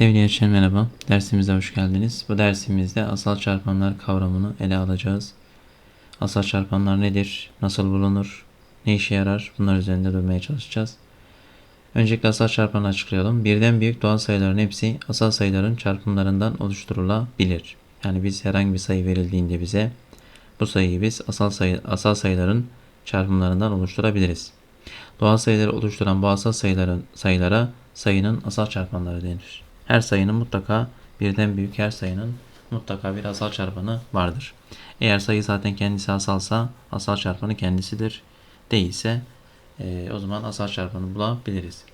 Sevgili gençler merhaba. Dersimize hoş geldiniz. Bu dersimizde asal çarpanlar kavramını ele alacağız. Asal çarpanlar nedir? Nasıl bulunur? Ne işe yarar? Bunlar üzerinde durmaya çalışacağız. Öncelikle asal çarpanı açıklayalım. Birden büyük doğal sayıların hepsi asal sayıların çarpımlarından oluşturulabilir. Yani biz herhangi bir sayı verildiğinde bize bu sayıyı biz asal sayı asal sayıların çarpımlarından oluşturabiliriz. Doğal sayıları oluşturan bu asal sayıların sayılara sayının asal çarpanları denir. Her sayının mutlaka birden büyük her sayının mutlaka bir asal çarpanı vardır. Eğer sayı zaten kendisi asalsa asal çarpanı kendisidir. Değilse e, o zaman asal çarpanı bulabiliriz.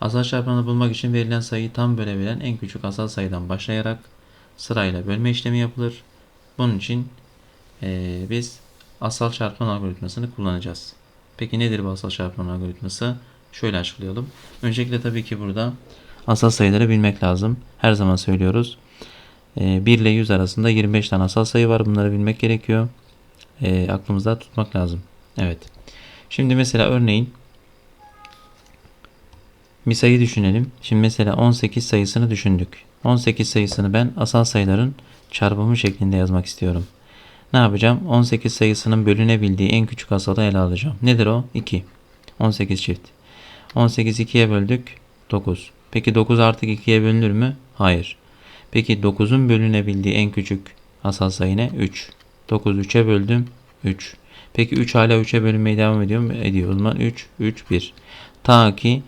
Asal çarpanı bulmak için verilen sayıyı tam bölebilen en küçük asal sayıdan başlayarak sırayla bölme işlemi yapılır. Bunun için e, biz asal çarpan algoritmasını kullanacağız. Peki nedir bu asal çarpan algoritması? Şöyle açıklayalım. Öncelikle tabii ki burada asal sayıları bilmek lazım. Her zaman söylüyoruz. E, 1 ile 100 arasında 25 tane asal sayı var. Bunları bilmek gerekiyor. E, aklımızda tutmak lazım. Evet. Şimdi mesela örneğin bir sayı düşünelim. Şimdi mesela 18 sayısını düşündük. 18 sayısını ben asal sayıların çarpımı şeklinde yazmak istiyorum. Ne yapacağım? 18 sayısının bölünebildiği en küçük asalı ele alacağım. Nedir o? 2. 18 çift. 18 2'ye böldük. 9. Peki 9 artık 2'ye bölünür mü? Hayır. Peki 9'un bölünebildiği en küçük asal sayı ne? 3. 9 3'e böldüm. 3. Peki 3 hala 3'e bölünmeye devam ediyor mu? Ediyor. O zaman 3, 3, 1. Ta ki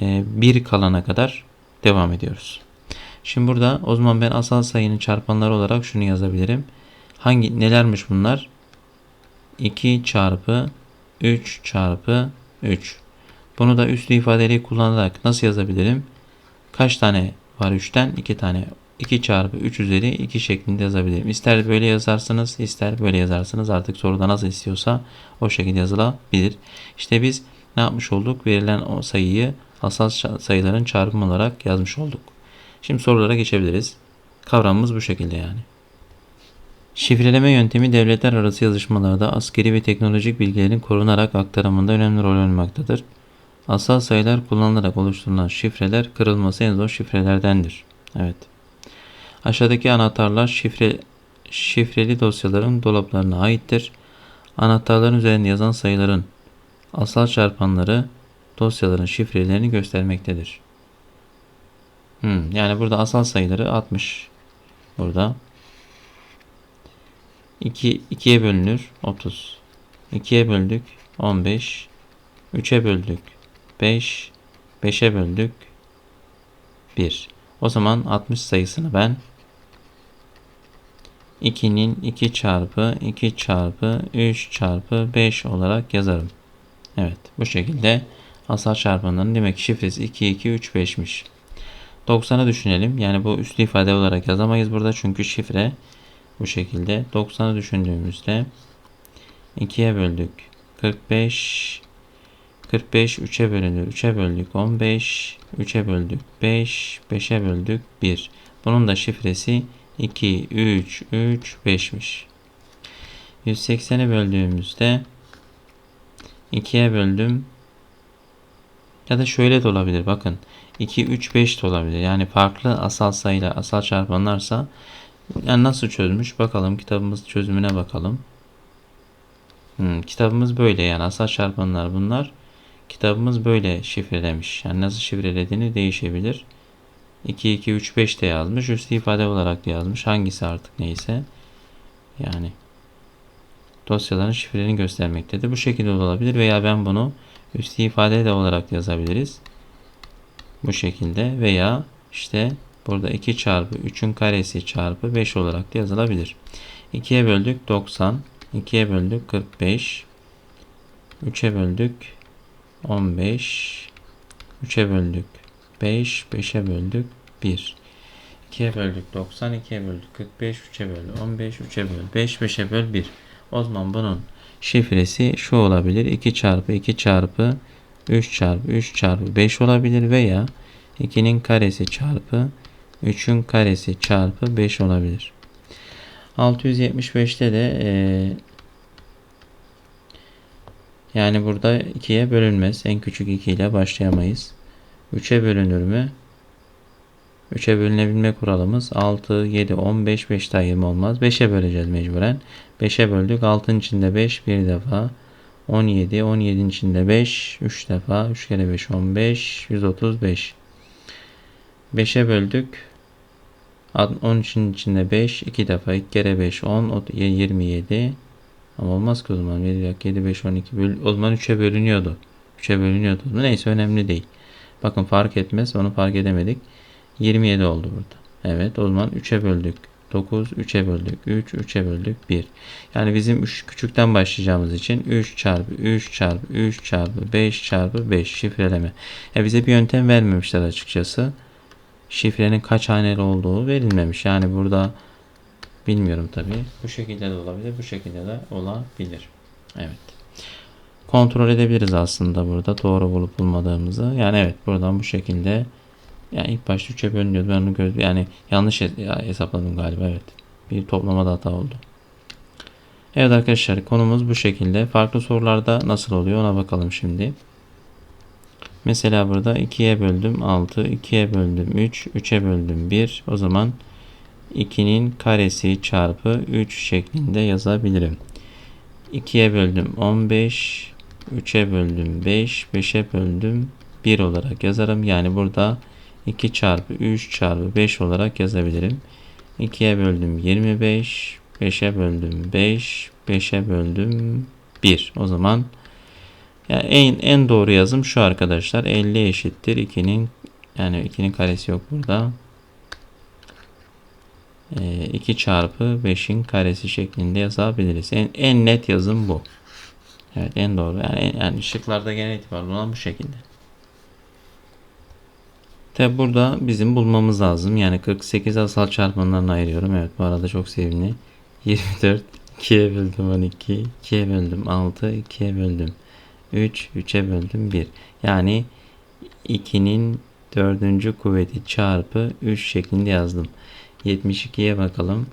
e, 1 kalana kadar devam ediyoruz. Şimdi burada o zaman ben asal sayının çarpanları olarak şunu yazabilirim. Hangi nelermiş bunlar? 2 çarpı 3 çarpı 3. Bunu da üslü ifadeleri kullanarak nasıl yazabilirim? Kaç tane var 3'ten? 2 tane. 2 çarpı 3 üzeri 2 şeklinde yazabilirim. İster böyle yazarsınız ister böyle yazarsınız. Artık soruda nasıl istiyorsa o şekilde yazılabilir. İşte biz ne yapmış olduk? Verilen o sayıyı asal sayıların çarpımı olarak yazmış olduk. Şimdi sorulara geçebiliriz. Kavramımız bu şekilde yani. Şifreleme yöntemi devletler arası yazışmalarda askeri ve teknolojik bilgilerin korunarak aktarımında önemli rol oynamaktadır. Asal sayılar kullanılarak oluşturulan şifreler kırılması en zor şifrelerdendir. Evet. Aşağıdaki anahtarlar şifre, şifreli dosyaların dolaplarına aittir. Anahtarların üzerinde yazan sayıların asal çarpanları dosyaların şifrelerini göstermektedir. Hmm, yani burada asal sayıları 60. Burada 2 2'ye bölünür 30. 2'ye böldük 15. 3'e böldük 5. 5'e böldük 1. O zaman 60 sayısını ben 2'nin 2 çarpı 2 çarpı 3 çarpı 5 olarak yazarım. Evet bu şekilde asal çarpanların demek ki şifresi 2 2 3 5'miş. 90'ı düşünelim. Yani bu üslü ifade olarak yazamayız burada çünkü şifre bu şekilde. 90'ı düşündüğümüzde 2'ye böldük. 45 45 3'e bölünür. 3'e böldük 15. 3'e böldük 5. 5'e böldük 1. Bunun da şifresi 2, 3, 3, 5'miş. 180'i böldüğümüzde 2'ye böldüm. Ya da şöyle de olabilir bakın. 2, 3, 5 de olabilir. Yani farklı asal sayıyla asal çarpanlarsa yani nasıl çözmüş bakalım kitabımız çözümüne bakalım. Hmm, kitabımız böyle yani asal çarpanlar bunlar. Kitabımız böyle şifrelemiş. Yani nasıl şifrelediğini değişebilir. 2, 2, 3, 5 de yazmış. Üstü ifade olarak da yazmış. Hangisi artık neyse. Yani dosyaların şifrelerini göstermektedir. Bu şekilde olabilir veya ben bunu üstü ifade de olarak yazabiliriz. Bu şekilde veya işte burada 2 çarpı 3'ün karesi çarpı 5 olarak da yazılabilir. 2'ye böldük 90. 2'ye böldük 45. 3'e böldük 15. 3'e böldük 5. 5'e böldük 1. 2'ye böldük 90. 2'ye böldük 45. 3'e böldük 15. 3'e böldük 5. 5'e böl 1. O zaman bunun şifresi şu olabilir. 2 çarpı 2 çarpı 3 çarpı 3 çarpı 5 olabilir veya 2'nin karesi çarpı 3'ün karesi çarpı 5 olabilir. 675'te de e, yani burada 2'ye bölünmez. En küçük 2 ile başlayamayız. 3'e bölünür mü? 3'e bölünebilme kuralımız 6, 7, 15, 5 daha 20 olmaz. 5'e böleceğiz mecburen. 5'e böldük. 6'ın içinde 5 bir defa. 17, 17'nin içinde 5 3 defa. 3 kere 5 15, 135. 5'e böldük. 13'ün içinde 5 2 defa. 2 kere 5 10, o- 27. Ama olmaz ki o zaman. 7, 7 5, 12. Böl- O zaman 3'e bölünüyordu. 3'e bölünüyordu. Neyse önemli değil. Bakın fark etmez. Onu fark edemedik. 27 oldu burada. Evet o zaman 3'e böldük. 9 3'e böldük. 3 3'e böldük 1. Yani bizim 3 küçükten başlayacağımız için 3 çarpı 3 çarpı 3 çarpı 5 çarpı 5 şifreleme. Ya bize bir yöntem vermemişler açıkçası. Şifrenin kaç haneli olduğu verilmemiş. Yani burada bilmiyorum tabi. Bu şekilde de olabilir. Bu şekilde de olabilir. Evet. Kontrol edebiliriz aslında burada doğru bulup bulmadığımızı. Yani evet buradan bu şekilde yani ilk başta 3'e bölünüyordu. Ben onu göz yani yanlış he- ya hesapladım galiba evet. Bir toplamada hata oldu. Evet arkadaşlar konumuz bu şekilde. Farklı sorularda nasıl oluyor ona bakalım şimdi. Mesela burada 2'ye böldüm 6, 2'ye böldüm 3, 3'e böldüm 1. O zaman 2'nin karesi çarpı 3 şeklinde yazabilirim. 2'ye böldüm 15, 3'e böldüm 5, 5'e böldüm 1 olarak yazarım. Yani burada 2 çarpı 3 çarpı 5 olarak yazabilirim. 2'ye böldüm 25, 5'e böldüm 5, 5'e böldüm 1. O zaman yani en en doğru yazım şu arkadaşlar. 50 eşittir 2'nin yani 2'nin karesi yok burada. Ee, 2 çarpı 5'in karesi şeklinde yazabiliriz. En, en net yazım bu. Evet en doğru. Yani, en- yani şıklarda genel itibariyle olan bu şekilde. Tabi burada bizim bulmamız lazım. Yani 48 asal çarpanlarına ayırıyorum. Evet bu arada çok sevimli. 24 2'ye böldüm 12, 2'ye böldüm 6, 2'ye böldüm 3, 3'e böldüm 1. Yani 2'nin dördüncü kuvveti çarpı 3 şeklinde yazdım. 72'ye bakalım.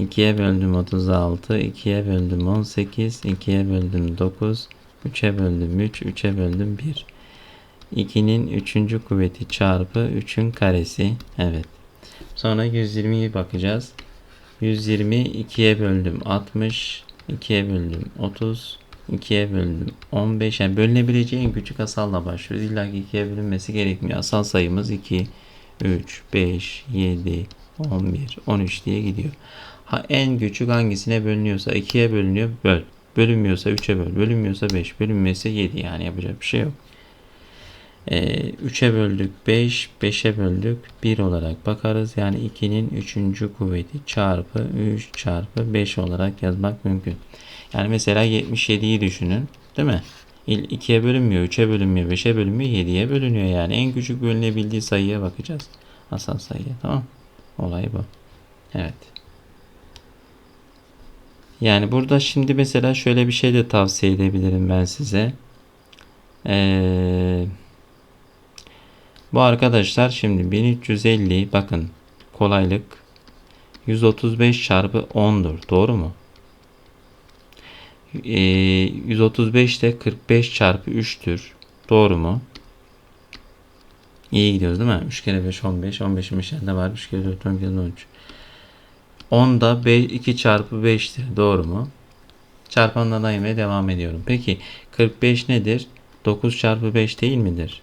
2'ye böldüm 36, 2'ye böldüm 18, 2'ye böldüm 9, 3'e böldüm 3, 3'e böldüm 1. 2'nin 3. kuvveti çarpı 3'ün karesi. Evet. Sonra 120'ye bakacağız. 120 2'ye böldüm 60, 2'ye böldüm 30, 2'ye böldüm 15. Yani bölünebileceği en küçük asalla başlıyoruz. İlla ki 2'ye bölünmesi gerekmiyor. Asal sayımız 2, 3, 5, 7, 11, 13 diye gidiyor. Ha, en küçük hangisine bölünüyorsa 2'ye bölünüyor böl. Bölünmüyorsa 3'e böl. Bölünmüyorsa 5. Bölünmüyorsa 7 yani yapacak bir şey yok. Ee, 3'e böldük 5, 5'e böldük 1 olarak bakarız. Yani 2'nin 3. kuvveti çarpı 3 çarpı 5 olarak yazmak mümkün. Yani mesela 77'yi düşünün. Değil mi? 2'ye bölünmüyor, 3'e bölünmüyor, 5'e bölünmüyor, 7'ye bölünüyor. Yani en küçük bölünebildiği sayıya bakacağız. Asal sayıya. Tamam. Olay bu. Evet. Yani burada şimdi mesela şöyle bir şey de tavsiye edebilirim ben size. Eee bu arkadaşlar şimdi 1350 bakın kolaylık 135 çarpı 10'dur. Doğru mu? Ee, 135 de 45 çarpı 3'tür. Doğru mu? İyi gidiyoruz değil mi? 3 kere 5 15. 15'in içinde var. 3 kere 4 12 13. 10 da 5, 2 çarpı 5'tir. Doğru mu? Çarpanla daimeye devam ediyorum. Peki 45 nedir? 9 çarpı 5 değil midir?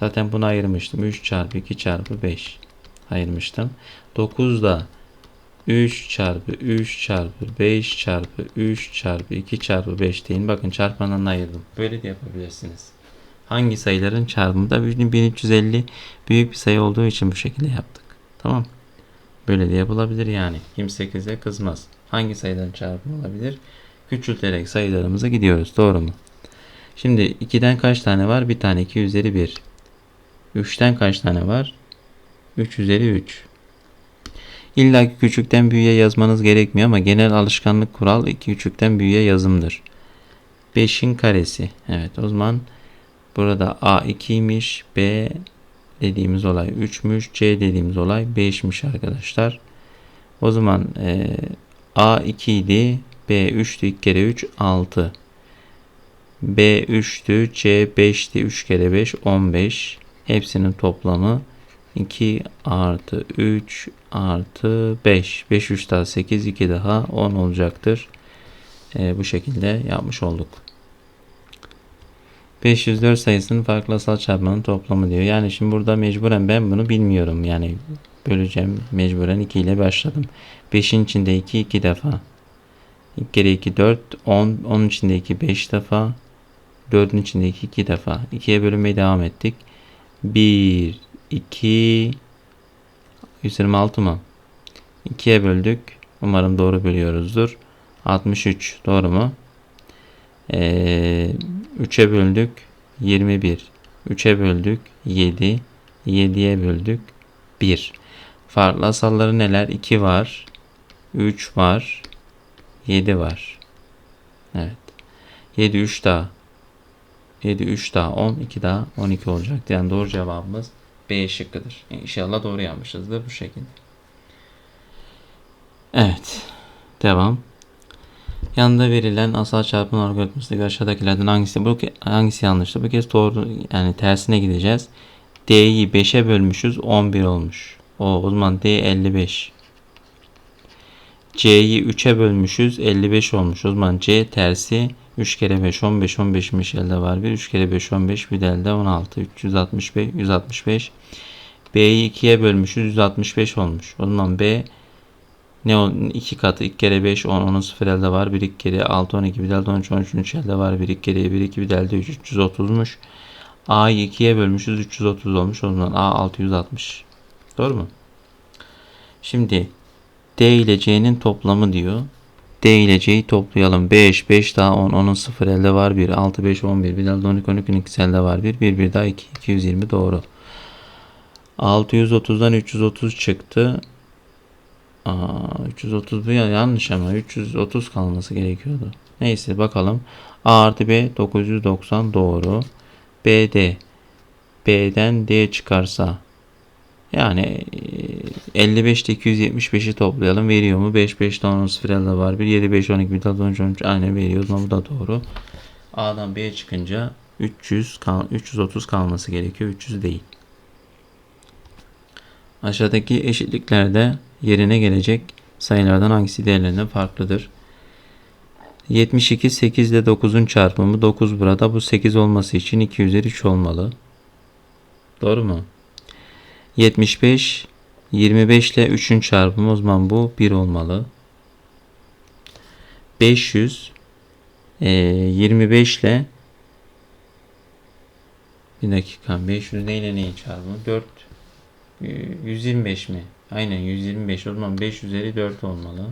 Zaten bunu ayırmıştım. 3 çarpı 2 çarpı 5 ayırmıştım. 9 da 3 çarpı 3 çarpı 5 çarpı 3 çarpı 2 çarpı 5 deyin. Bakın çarpanlarını ayırdım. Böyle de yapabilirsiniz. Hangi sayıların çarpımı da 1350 büyük bir sayı olduğu için bu şekilde yaptık. Tamam. Böyle de yapılabilir yani. 28'e kızmaz. Hangi sayıların çarpımı olabilir? Küçülterek sayılarımıza gidiyoruz. Doğru mu? Şimdi 2'den kaç tane var? Bir tane 2 üzeri 1. 3'ten kaç tane var? 3 üzeri 3. İlla ki küçükten büyüğe yazmanız gerekmiyor ama genel alışkanlık kural 2 küçükten büyüğe yazımdır. 5'in karesi. Evet o zaman burada A 2'ymiş. B dediğimiz olay 3'müş. C dediğimiz olay 5'miş arkadaşlar. O zaman e, A 2 idi. B 3'tü. 2 kere 3 6. B 3'tü. C 5'ti. 3 kere 5 15. Hepsinin toplamı 2 artı 3 artı 5. 5 3 daha 8 2 daha 10 olacaktır. Ee, bu şekilde yapmış olduk. 504 sayısının farklı asal çarpanının toplamı diyor. Yani şimdi burada mecburen ben bunu bilmiyorum. Yani böleceğim mecburen 2 ile başladım. 5'in içinde 2 2 defa. 2 kere 2 4 10 10'un içinde 2 5 defa. 4'ün içinde 2 2 defa. 2'ye bölünmeye devam ettik. 1 2 126 mı? 2'ye böldük. Umarım doğru bölüyoruzdur. 63 doğru mu? Ee, 3'e böldük 21. 3'e böldük 7. 7'ye böldük 1. Farklı asalları neler? 2 var. 3 var. 7 var. Evet. 7 3 daha. 7 3 daha 10 2 daha 12 olacaktı. Yani doğru cevabımız B şıkkıdır. İnşallah doğru yapmışızdır bu şekilde. Evet. Devam. Yanında verilen asal çarpım algoritmasındaki aşağıdakilerden hangisi bu hangisi yanlıştı? Bu kez doğru yani tersine gideceğiz. D'yi 5'e bölmüşüz 11 olmuş. O, o zaman D 55. C'yi 3'e bölmüşüz 55 olmuş. O zaman C tersi 3 kere 5 15 15'miş elde var bir 3 kere 5 15 bir de elde 16 365 165 B'yi 2'ye bölmüşüz 165 olmuş. O zaman B ne o 2 katı 2 kere 5 10 onun 0 elde var 1 2 kere 6 12 bir de 13 13 13 elde var 1 2 kere 1 2 bir de elde 3 330'muş. A'yı 2'ye bölmüşüz 330 olmuş. O zaman A 660. Doğru mu? Şimdi D ile C'nin toplamı diyor. D ile C'yi toplayalım. 5, 5 daha 10, 10'un 0 elde var 1, 6, 5, 11, bir elde 12, 12, 2 elde var 1, 1, 1 daha 2, 220 doğru. 630'dan 330 çıktı. Aa, 330 bu ya yanlış ama 330 kalması gerekiyordu. Neyse bakalım. A artı B 990 doğru. BD B'den D çıkarsa yani 55 ile 275'i toplayalım. Veriyor mu? 5 5 tane 0 elde var. 1 7 5 12 bir daha 13 13 aynen veriyor. Bu da doğru. A'dan B'ye çıkınca 300 kal 330 kalması gerekiyor. 300 değil. Aşağıdaki eşitliklerde yerine gelecek sayılardan hangisi diğerlerinden farklıdır? 72 8 ile 9'un çarpımı 9 burada. Bu 8 olması için 2 üzeri 3 olmalı. Doğru mu? 75 25 ile 3'ün çarpımı o zaman bu 1 olmalı. 500 e, 25 ile bir dakika 500 neyle neyin çarpımı? 4 125 mi? Aynen 125 o zaman 5 üzeri 4 olmalı.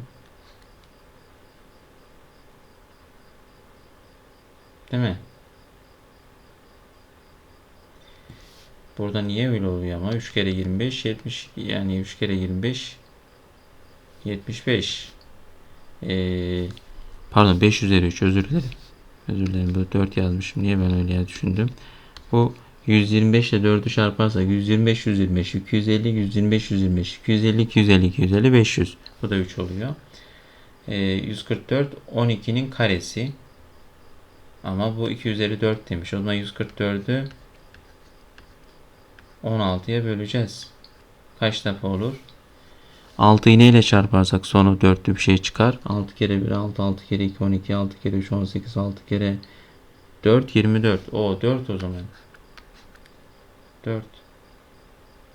Değil mi? Burada niye öyle oluyor ama 3 kere 25 70 yani 3 kere 25 75 ee, pardon 5 üzeri 3 özür dilerim. Özür dilerim bu 4 yazmışım. Niye ben öyle düşündüm? Bu 125 ile 4'ü çarparsak 125 125 250 125 125 250 250 250 500 bu da 3 oluyor. Ee, 144 12'nin karesi ama bu 2 üzeri 4 demiş. O zaman 144'ü 16'ya böleceğiz. Kaç defa olur? 6'yı neyle çarparsak sonu 4'lü bir şey çıkar. 6 kere 1 6, 6 kere 2 12, 6 kere 3 18, 6 kere 4 24. O 4 o zaman. 4.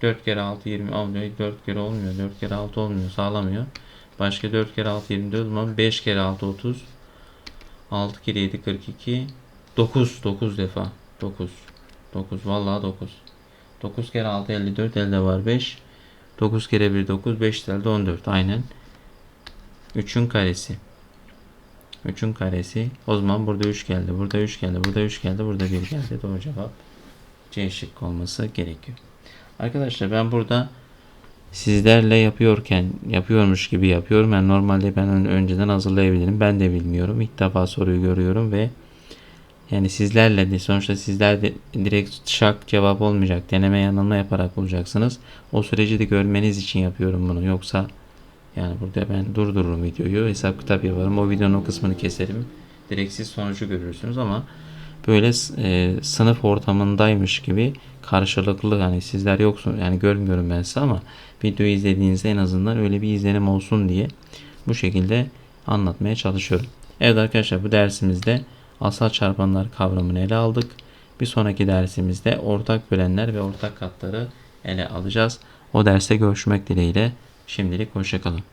4 kere 6 20 olmuyor. 4 kere olmuyor. 4 kere 6 olmuyor. Sağlamıyor. Başka 4 kere 6 24 o zaman 5 kere 6 30. 6 kere 7 42. 9 9 defa. 9. 9 vallahi 9. 9 kere 6 54 elde var 5. 9 kere 1 9 5 elde 14 aynen. 3'ün karesi. 3'ün karesi. O zaman burada 3 geldi. Burada 3 geldi. Burada 3 geldi. Burada 1 geldi. Doğru cevap C şık olması gerekiyor. Arkadaşlar ben burada sizlerle yapıyorken yapıyormuş gibi yapıyorum. Yani normalde ben önceden hazırlayabilirim. Ben de bilmiyorum. İlk defa soruyu görüyorum ve yani sizlerle de sonuçta sizler de direkt şak cevap olmayacak. Deneme yanılma yaparak bulacaksınız. O süreci de görmeniz için yapıyorum bunu. Yoksa yani burada ben durdururum videoyu. Hesap kitap yaparım. O videonun o kısmını keserim. Direkt siz sonucu görürsünüz ama böyle e, sınıf ortamındaymış gibi karşılıklı hani sizler yoksun yani görmüyorum ben size ama videoyu izlediğinizde en azından öyle bir izlenim olsun diye bu şekilde anlatmaya çalışıyorum. Evet arkadaşlar bu dersimizde asal çarpanlar kavramını ele aldık. Bir sonraki dersimizde ortak bölenler ve ortak katları ele alacağız. O derste görüşmek dileğiyle. Şimdilik hoşçakalın.